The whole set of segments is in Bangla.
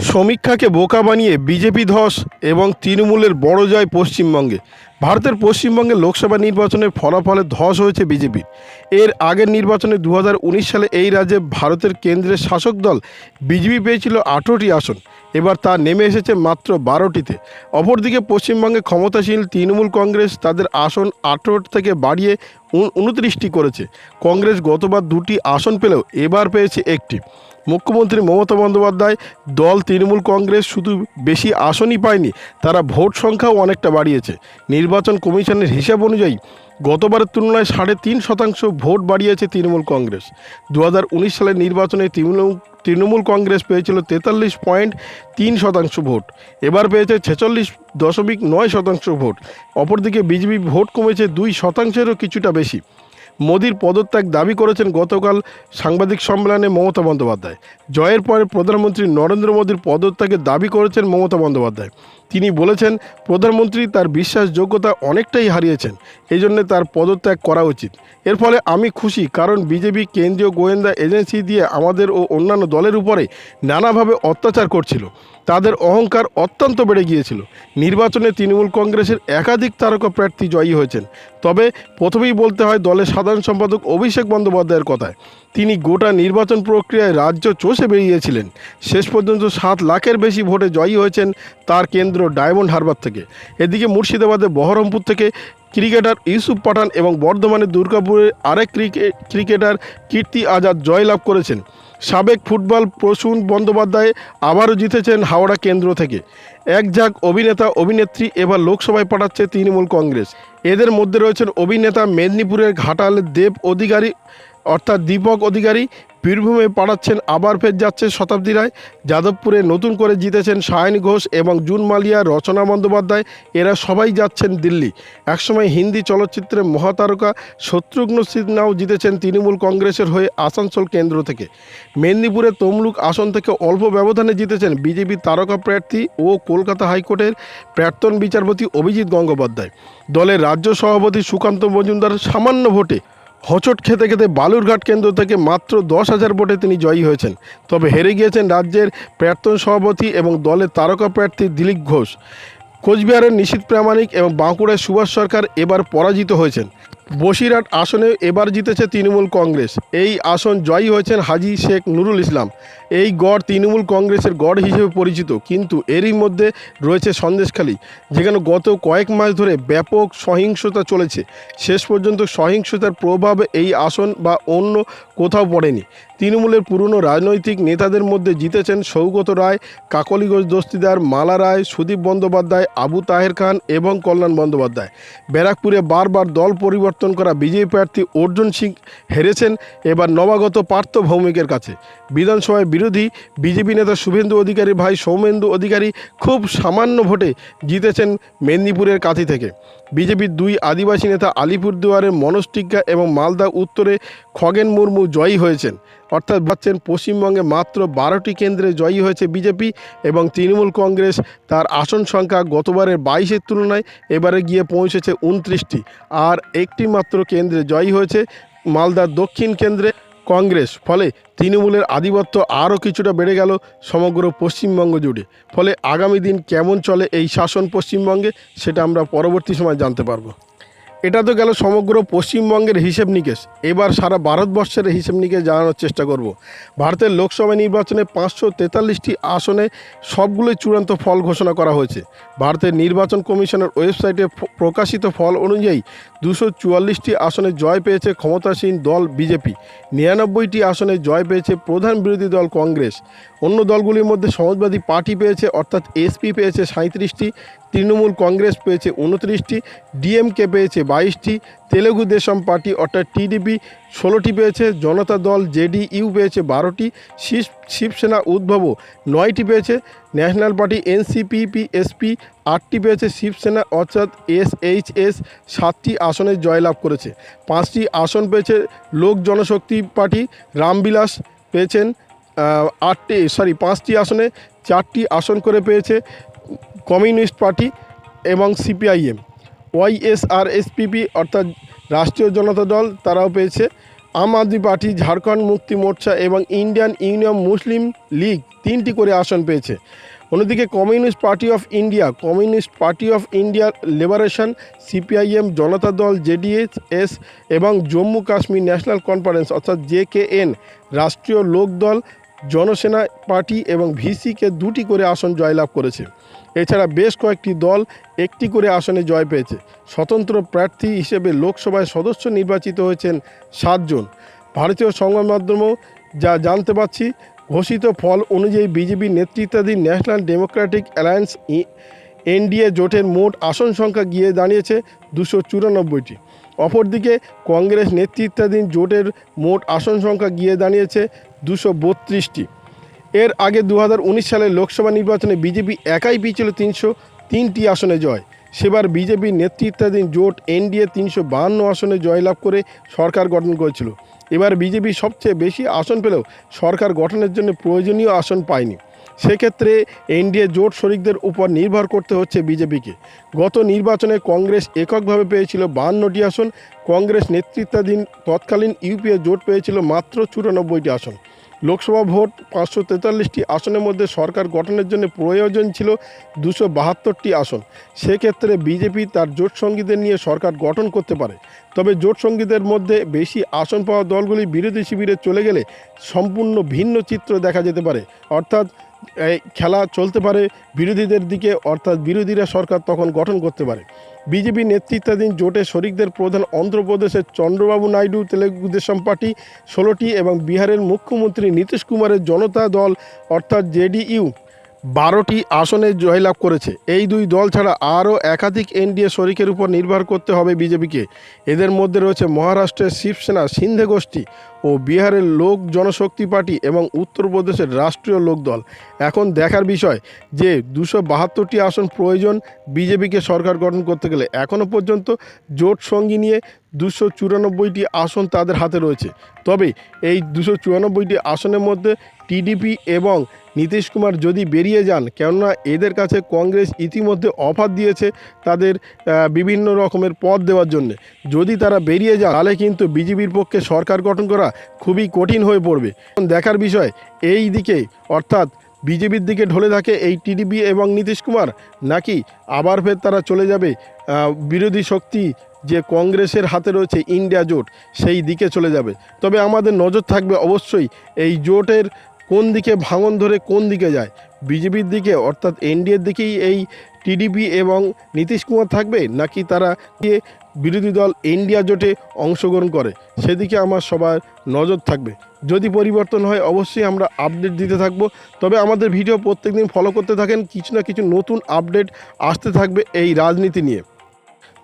সমীক্ষাকে বোকা বানিয়ে বিজেপি ধস এবং তৃণমূলের বড় জয় পশ্চিমবঙ্গে। ভারতের পশ্চিমবঙ্গে লোকসভা নির্বাচনের ফলাফলে ধস হয়েছে বিজেপির এর আগের নির্বাচনে দু হাজার উনিশ সালে এই রাজ্যে ভারতের কেন্দ্রের শাসক দল বিজেপি পেয়েছিল আঠেরোটি আসন। এবার তা নেমে এসেছে মাত্র বারোটিতে। অপরদিকে পশ্চিমবঙ্গে ক্ষমতাসীন তৃণমূল কংগ্রেস তাদের আসন আঠেরো থেকে বাড়িয়ে উন- উনত্রিশটি করেছে। কংগ্রেস গতবার দুটি আসন পেলেও এবার পেয়েছে একটি। মুখ্যমন্ত্রী মমতা বন্দ্যোপাধ্যায় দল তৃণমূল কংগ্রেস শুধু বেশি আসনই পায়নি, তারা ভোট সংখ্যাও অনেকটা বাড়িয়েছে। নির্বাচন কমিশনের হিসাব অনুযায়ী গতবারের তুলনায় সাড়ে তিন শতাংশ ভোট বাড়িয়েছে তৃণমূল কংগ্রেস। দু হাজার উনিশ সালের নির্বাচনে তৃণমূল তৃণমূল কংগ্রেস পেয়েছিল তেতাল্লিশ পয়েন্ট তিন শতাংশ ভোট, এবার পেয়েছে ছেচল্লিশ দশমিক নয় শতাংশ ভোট। অপরদিকে বিজেপি ভোট কমেছে দুই শতাংশেরও কিছুটা বেশি। মোদির পদত্যাগ দাবি করেছেন গতকাল সাংবাদিক সম্মেলনে মমতা বন্দ্যোপাধ্যায়। জয়ের পরে প্রধানমন্ত্রী নরেন্দ্র মোদীর পদত্যাগের দাবি করেছেন মমতা বন্দ্যোপাধ্যায়। তিনি বলেছেন, প্রধানমন্ত্রী তার বিশ্বাসযোগ্যতা অনেকটাই হারিয়েছেন, এই জন্য তার পদত্যাগ করা উচিত। এর ফলে আমি খুশি, কারণ বিজেপি কেন্দ্রীয় গোয়েন্দা এজেন্সি দিয়ে আমাদের ও অন্যান্য দলের উপরে নানাভাবে অত্যাচার করছিল। তাদের অহংকার অত্যন্ত বেড়ে গিয়েছিল। নির্বাচনে তৃণমূল কংগ্রেসের একাধিক তারকা প্রার্থী জয়ী হয়েছেন। তবে প্রথমেই বলতে হয় দলের সাধারণ সম্পাদক অভিষেক বন্দ্যোপাধ্যায়ের কথায়, তিনি গোটা নির্বাচন প্রক্রিয়ায় রাজ্য চষে বেরিয়েছিলেন। শেষ পর্যন্ত সাত লাখের বেশি ভোটে জয়ী হয়েছেন তার কেন্দ্র ডায়মন্ড হারবার থেকে। এদিকে মুর্শিদাবাদের বহরমপুর থেকে ক্রিকেটার ইউসুফ পাঠান এবং বর্ধমানের দুর্গাপুরের আরেক ক্রিকেট ক্রিকেটার কীর্তি আজাদ জয়লাভ করেছেন। সাবেক ফুটবল প্রসূন বন্দ্যোপাধ্যায় আবারও জিতেছেন হাওড়া কেন্দ্র থেকে। এক ঝাঁক অভিনেতা, অভিনেত্রী এবার লোকসভায় পাঠাচ্ছে তৃণমূল কংগ্রেস। এদের মধ্যে রয়েছেন অভিনেতা মেদিনীপুরের ঘাটালের দেব অধিকারী অর্থাৎ দীপক অধিকারী বীরভূমে পাঠাচ্ছেন আবার ফের যাচ্ছে শতাব্দী রায়। যাদবপুরে নতুন করে জিতেছেন সায়ন ঘোষ এবং জুন মালিয়া, রচনা বন্দ্যোপাধ্যায়, এরা সবাই যাচ্ছেন দিল্লি। একসময় হিন্দি চলচ্চিত্রে মহাতারকা শত্রুঘ্ন সিনহাও জিতেছেন তৃণমূল কংগ্রেসের হয়ে আসানসোল কেন্দ্র থেকে। মেদিনীপুরে তমলুক আসন থেকে অল্প ব্যবধানে জিতেছেন বিজেপি তারকা প্রার্থী ও কলকাতা হাইকোর্টের প্রাক্তন বিচারপতি অভিজিৎ গঙ্গোপাধ্যায়। দলের রাজ্য সভাপতি সুকান্ত মজুমদার সামান্য ভোটে হোঁচট খেতে খেতে বালুরঘাট কেন্দ্র থেকে মাত্র দশ হাজার ভোটে তিনি জয়ী হয়েছেন। তবে হেরে গিয়েছেন রাজ্যের প্রাক্তন সভাপতি এবং দলের তারকা প্রার্থী দিলীপ ঘোষ। কোচবিহারের নিশীত প্রামাণিক এবং বাঁকুড়ায় সুভাষ সরকার এবার পরাজিত হয়েছেন। বসিরহাট আসনে এবার জিতেছে তৃণমূল কংগ্রেস। এই আসন জয়ী হয়েছেন হাজি শেখ নুরুল ইসলাম। এই গড় তৃণমূল কংগ্রেসের গড় হিসেবে পরিচিত, কিন্তু এরই মধ্যে রয়েছে সন্দেশখালী, যেখানে গত কয়েক মাস ধরে ব্যাপক সহিংসতা চলেছে। শেষ পর্যন্ত সহিংসতার প্রভাবে এই আসন বা অন্য কোথাও পড়েনি। তৃণমূলের পুরনো রাজনৈতিক নেতাদের মধ্যে জিতেছেন সৌগত রায় কাকলি ঘোষ দস্তিদার মালা রায়, সুদীপ বন্দ্যোপাধ্যায়, আবু তাহের খান এবং কল্যাণ বন্দ্যোপাধ্যায়। ব্যারাকপুরে বারবার দল পরিবর্তন করা বিজেপি প্রার্থী অর্জুন সিং হেরেছেন, এবার নবাগত পার্থ ভৌমিকের কাছে। বিধানসভায় বিরোধী বিজেপি নেতা শুভেন্দু অধিকারী, ভাই সৌমেন্দু অধিকারী খুব সামান্য ভোটে জিতেছেন মেদিনীপুরের কাঁথি থেকে। বিজেপির দুই আদিবাসী নেতা আলিপুরদুয়ারের মনোজ এবং মালদা উত্তরে খগেন মুর্মু জয়ী হয়েছেন। অর্থাৎ পাচ্ছেন পশ্চিমবঙ্গে মাত্র বারোটি কেন্দ্রে জয়ী হয়েছে বিজেপি এবং তৃণমূল কংগ্রেস। তার আসন সংখ্যা গতবারের বাইশের তুলনায় এবারে গিয়ে পৌঁছেছে উনত্রিশটি। আর একটি মাত্র কেন্দ্রে জয়ী হয়েছে মালদার দক্ষিণ কেন্দ্রে কংগ্রেস। ফলে তৃণমূলের আধিপত্য আরও কিছুটা বেড়ে গেল সমগ্র পশ্চিমবঙ্গ জুড়ে। ফলে আগামী দিন কেমন চলে এই শাসন পশ্চিমবঙ্গে, সেটা আমরা পরবর্তী সময় জানতে পারব। এটা তো গেল সমগ্র পশ্চিমবঙ্গের হিসেব নিকেশ। এবার সারা ভারতবর্ষের হিসেব নিকেশ জানানোর চেষ্টা করব। ভারতের লোকসভা নির্বাচনে পাঁচশো তেতাল্লিশটি আসনে সবগুলোই চূড়ান্ত ফল ঘোষণা করা হয়েছে। ভারতের নির্বাচন কমিশনের ওয়েবসাইটে প্রকাশিত ফল অনুযায়ী দুশো চুয়াল্লিশটি আসনে জয় পেয়েছে ক্ষমতাসীন দল বিজেপি, নিরানব্বইটি আসনে জয় পেয়েছে প্রধান বিরোধী দল কংগ্রেস। অন্য দলগুলির মধ্যে সমাজবাদী পার্টি পেয়েছে, অর্থাৎ এসপি পেয়েছে সাঁত্রিশটি তৃণমূল কংগ্রেস পেয়েছে উনত্রিশটি, ডিএমকে পেয়েছে বাইশটি, তেলেগু দেশম পার্টি অর্থাৎ টিডিপি ষোলোটি পেয়েছে, জনতা দল জেডিইউ পেয়েছে বারোটি, শিব, শিবসেনা উদ্ভব নয়টি পেয়েছে, ন্যাশনাল পার্টি এনসিপিপি এসপি আটটি পেয়েছে, শিবসেনা অর্থাৎ এসএইচএস সাতটি আসনে জয়লাভ করেছে। পাঁচটি আসন পেয়েছে লোক জনশক্তি পার্টি, রামবিলাস পেয়েছেন আটটি সরি পাঁচটি আসনে, চারটি আসন করে পেয়েছে কমিউনিস্ট পার্টি এবং সিপিআইএম। ওয়াইএসআরএসপিপি অর্থাৎ রাষ্ট্রীয় জনতা দল তারাও পেয়েছে। আম আদমি পার্টি, ঝাড়খণ্ড মুক্তি মোর্চা এবং ইন্ডিয়ান ইউনিয়ন মুসলিম লীগ তিনটি করে আসন পেয়েছে। অন্যদিকে communist party of India, communist party of India liberation, CPIM, Janata Dal, JDS S এবং জম্মু কাশ্মীর ন্যাশনাল কনফারেন্স অর্থাৎ জেকেএন রাষ্ট্রীয় লোকদল জনসেনা পার্টি এবং ভিসিকে দুটি করে আসন জয়লাভ করেছে। এছাড়া বেশ কয়েকটি দল একটি করে আসনে জয় পেয়েছে। স্বতন্ত্র প্রার্থী হিসেবে লোকসভায় সদস্য নির্বাচিত হয়েছেন সাতজন ভারতীয় সংবাদ মাধ্যমেও যা জানতে পারছি ঘোষিত ফল অনুযায়ী বিজেপি নেতৃত্বাধীন ন্যাশনাল ডেমোক্রেটিক অ্যালায়েন্স এনডিএ জোটের মোট আসন সংখ্যা গিয়ে দাঁড়িয়েছে দুশো চুরানব্বইটি। অপরদিকে কংগ্রেস নেতৃত্বাধীন জোটের মোট আসন সংখ্যা গিয়ে দাঁড়িয়েছে দুশো বত্রিশটি। এর আগে দু সালে লোকসভা নির্বাচনে বিজেপি একাই পেয়েছিল তিনশো তিনটি আসনে জয়। সেবার বিজেপি নেতৃত্বাধীন জোট এনডিএ তিনশো বাহান্ন আসনে জয়লাভ করে সরকার গঠন করেছিল। এবার বিজেপি সবচেয়ে বেশি আসন পেলেও সরকার গঠনের জন্য প্রয়োজনীয় আসন পায়নি। সেক্ষেত্রে এনডিএ জোট শরিকদের উপর নির্ভর করতে হচ্ছে বিজেপিকে। গত নির্বাচনে কংগ্রেস এককভাবে পেয়েছিল বাহান্নটি আসন, কংগ্রেস নেতৃত্বাধীন তৎকালীন ইউপিএ জোট পেয়েছিল মাত্র চুরানব্বইটি আসন। লোকসভা ভোট পাঁচশো তেতাল্লিশটি আসনের মধ্যে সরকার গঠনের জন্য প্রয়োজন ছিল দুশো বাহাত্তরটি আসন। সেক্ষেত্রে বিজেপি তার জোট সঙ্গীদের নিয়ে সরকার গঠন করতে পারে। তবে জোট সঙ্গীদের মধ্যে বেশি আসন পাওয়া দলগুলি বিরোধী শিবিরে চলে গেলে সম্পূর্ণ ভিন্ন চিত্র দেখা যেতে পারে। অর্থাৎ খেলা চলতে পারে বিরোধীদের দিকে, অর্থাৎ বিরোধীরা সরকার তখন গঠন করতে পারে। বিজেপি নেতৃত্বাধীন জোটে শরিকদের প্রধান অন্ধ্রপ্রদেশের চন্দ্রবাবু নাইডু, তেলেগু দেশম পার্টি, ষোলোটি এবং বিহারের মুখ্যমন্ত্রী নীতিশ কুমারের জনতা দল, অর্থাৎ জেডিইউ বারোটি আসনে জয়লাভ করেছে। এই দুই দল ছাড়া আরও একাধিক এনডিএ শরিকের উপর নির্ভর করতে হবে বিজেপিকে। এদের মধ্যে রয়েছে মহারাষ্ট্রের শিবসেনা সিন্ধে গোষ্ঠী ও বিহারের লোক জনশক্তি পার্টি এবং উত্তরপ্রদেশের রাষ্ট্রীয় লোকদল এখন দেখার বিষয় যে দুশো বাহাত্তরটি আসন প্রয়োজন বিজেপিকে সরকার গঠন করতে গেলে। এখনও পর্যন্ত জোট সঙ্গী নিয়ে দুশো চুরানব্বইটি আসন তাদের হাতে রয়েছে। তবে এই দুশো চুরানব্বইটি আসনের মধ্যে টিডিপি এবং নীতিশ কুমার যদি বেরিয়ে যান, কেননা এদের কাছে কংগ্রেস ইতিমধ্যে অফার দিয়েছে তাদের বিভিন্ন রকমের পদ দেওয়ার জন্য। যদি তারা বেরিয়ে যান, তাহলে কিন্তু বিজেপির পক্ষে সরকার গঠন করা খুবই কঠিন হয়ে পড়বে। দেখার বিষয়, এই দিকে অর্থাৎ বিজেপির দিকে ঢলে থাকে এই টিডিপি এবং নীতিশ কুমার। নাকি আবার ফের তারা চলে যাবে? বিরোধী শক্তি যে কংগ্রেসের হাতে রয়েছে ইন্ডিয়া জোট, সেই দিকে চলে যাবে। তবে আমাদের নজর থাকবে অবশ্যই এই জোটের কোন দিকে ভাঙন ধরে কোন দিকে যায়। বিজেপির দিকে, অর্থাৎ এনডিএর দিকেই এই টিডিপি এবং নীতিশ কুমার থাকবে? নাকি তারা বিরোধী দল ইন্ডিয়া জোটে অংশগ্রহণ করে। সেদিকে আমার সবার নজর থাকবে। যদি পরিবর্তন হয়, অবশ্যই আমরা আপডেট দিতে থাকব। তবে আমাদের ভিডিও প্রত্যেকদিন ফলো করতে থাকেন। কিছু না কিছু নতুন আপডেট আসতে থাকবে এই রাজনীতি নিয়ে।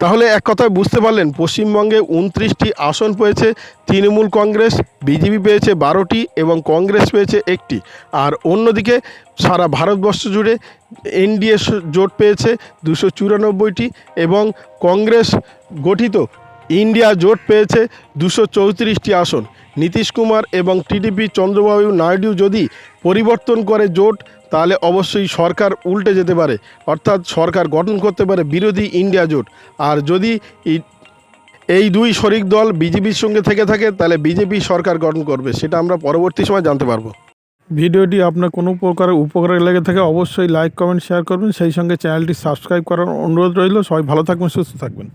তাহলে এক কথায় বুঝতে পারলেন, পশ্চিমবঙ্গে উনত্রিশটি আসন পেয়েছে, তৃণমূল কংগ্রেস, বিজেপি পেয়েছে বারোটি এবং কংগ্রেস পেয়েছে একটি। আর অন্যদিকে সারা ভারতবর্ষ জুড়ে এনডিএ জোট পেয়েছে দুশো চুরানব্বইটি এবং কংগ্রেস গঠিত ইন্ডিয়া জোট পেয়েছে দুশো চৌত্রিশটি আসন। নীতিশ কুমার এবং টিডিপি চন্দ্রবাবু নাইডু যদি পরিবর্তন করে জোট তাহলে অবশ্যই সরকার উল্টে যেতে পারে। অর্থাৎ সরকার গঠন করতে পারে বিরোধী ইন্ডিয়া জোট। আর যদি এই দুই শরিক দল বিজেপির সঙ্গে থেকে থাকে, তাহলে বিজেপি সরকার গঠন করবে, সেটা আমরা পরবর্তী সময় জানতে পারব। ভিডিওটি আপনার কোনো প্রকারের উপকারে লেগে থাকে, অবশ্যই লাইক, কমেন্ট, শেয়ার করবেন। সেই সঙ্গে চ্যানেলটি সাবস্ক্রাইব করার অনুরোধ রইল। সবাই ভালো থাকবেন, সুস্থ থাকবেন।